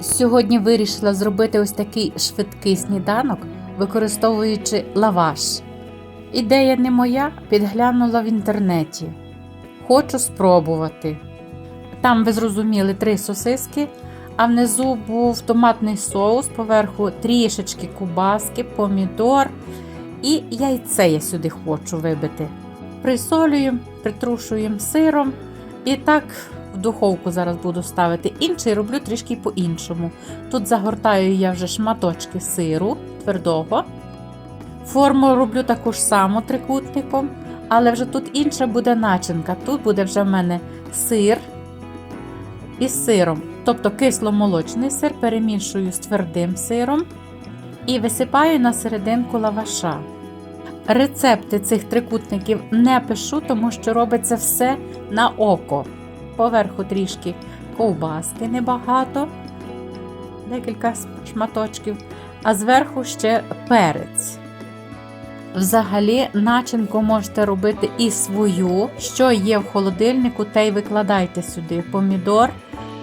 Сьогодні вирішила зробити ось такий швидкий сніданок, використовуючи лаваш. Ідея не моя, підглянула в інтернеті. Хочу спробувати. Там, ви зрозуміли, три сосиски, а внизу був томатний соус, поверху трішечки кубаски, помідор і яйце я сюди хочу вибити. Присолюємо, притрушуємо сиром і так в духовку зараз буду ставити. Інший роблю трішки по-іншому. Тут загортаю я вже шматочки сиру твердого. Форму роблю таку ж саму трикутником, але вже тут інша буде начинка. Тут буде вже в мене сир із сиром, тобто кисломолочний сир, перемішую з твердим сиром і висипаю на серединку лаваша. Рецепти цих трикутників не пишу, тому що робиться все на око. Поверху трішки ковбаски небагато, декілька шматочків, а зверху ще перець. Взагалі, начинку можете робити і свою, що є в холодильнику, те й викладайте сюди помідор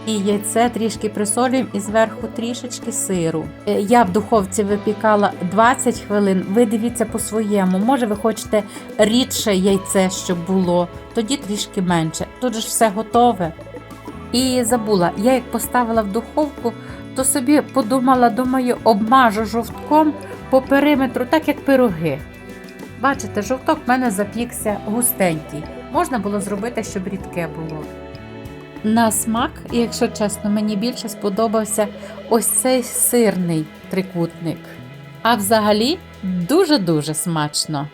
і яйце трішки присолюємо і зверху трішечки сиру. Е, Я в духовці випікала 20 хвилин. Ви дивіться по-своєму. Може, ви хочете рідше яйце, щоб було, тоді трішки менше. Тут ж все готове. І забула, я як поставила в духовку, то собі подумала, думаю, обмажу жовтком по периметру, так як пироги. Бачите, жовток в мене запікся густенький. Можна було зробити, щоб рідке було. На смак, якщо чесно, мені більше сподобався ось цей сирний трикутник. А взагалі дуже-дуже смачно.